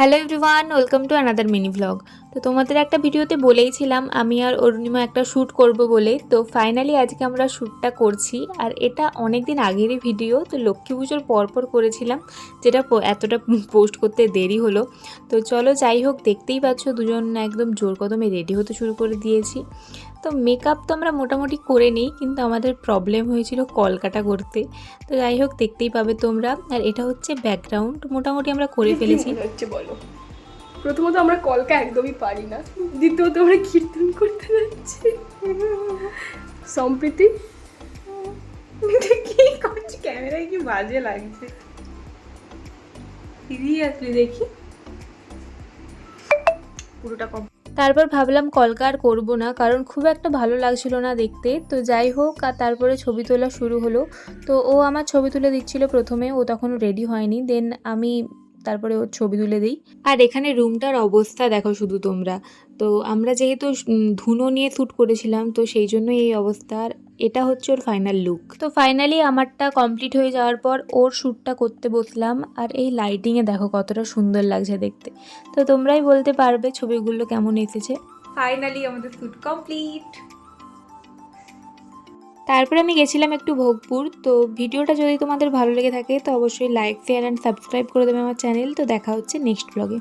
Hello everyone welcome to another mini vlog তো তোমাদের একটা ভিডিওতে বলেইছিলাম আমি আর অরুণিমা একটা শ্যুট করব বলে। তো ফাইনালি আজকে আমরা শ্যুটটা করছি। আর এটা অনেক দিন আগেরই ভিডিও তো লক্ষ্মী পুজোর পরপর করেছিলাম, যেটা এতটা পোস্ট করতে দেরি হলো। তো চলো যাই হোক, দেখতেই পাচ্ছ দুজন একদম জোর কদমে রেডি হতে শুরু করে দিয়েছি। তো মেকআপ তো আমরা মোটামুটি করে নিই কিন্তু আমাদের প্রবলেম হয়েছিল কলকাটা করতে তো যাই হোক দেখতেই পাবে তোমরা। আর এটা হচ্ছে ব্যাকগ্রাউন্ড মোটামুটি আমরা করে ফেলেছি। হচ্ছে বলো। প্রথমত আমরা কলকা একদমই পারি না দ্বিতীয়ত আমরা কীর্তন করতে যাচ্ছি। সম্প্রীতি কি করছি ক্যামেরায় কি বাজে লাগছে? সিরিয়াসলি দেখি। পুরোটা কম তারপর ভাবলাম কলকা আর করব না, কারণ খুব একটা ভালো লাগছিল না দেখতে। তো যাই হোক, আর তারপরে ছবি তোলা শুরু হলো। তো ও আমার ছবি তুলে দিচ্ছিল প্রথমে, ও তখন রেডি হয়নি। দেন আমি তারপরে ওর ছবি তুলে দিই। আর এখানে রুমটার অবস্থা দেখো শুধু তোমরা। তো আমরা যেহেতু ধুনো নিয়ে শ্যুট করেছিলাম তো সেই জন্য এই অবস্থা। আর এটা হচ্ছে ওর ফাইনাল লুক তো ফাইনালি আমারটা কমপ্লিট হয়ে যাওয়ার পর ওর শ্যুটটা করতে বসলাম। আর এই লাইটিংয়ে দেখো কতটা সুন্দর লাগছে দেখতে। তো তোমরাই বলতে পারবে ছবিগুলো কেমন এসেছে। ফাইনালি আমাদের শ্যুট কমপ্লিট তারপরে আমি গেছিলাম একটু ভোগপুর। তো ভিডিওটা যদি তোমাদের ভালো লেগে থাকে, তো অবশ্যই লাইক শেয়ার অ্যান্ড সাবস্ক্রাইব করে দেবে আমার চ্যানেল তো দেখা হচ্ছে নেক্সট ব্লগে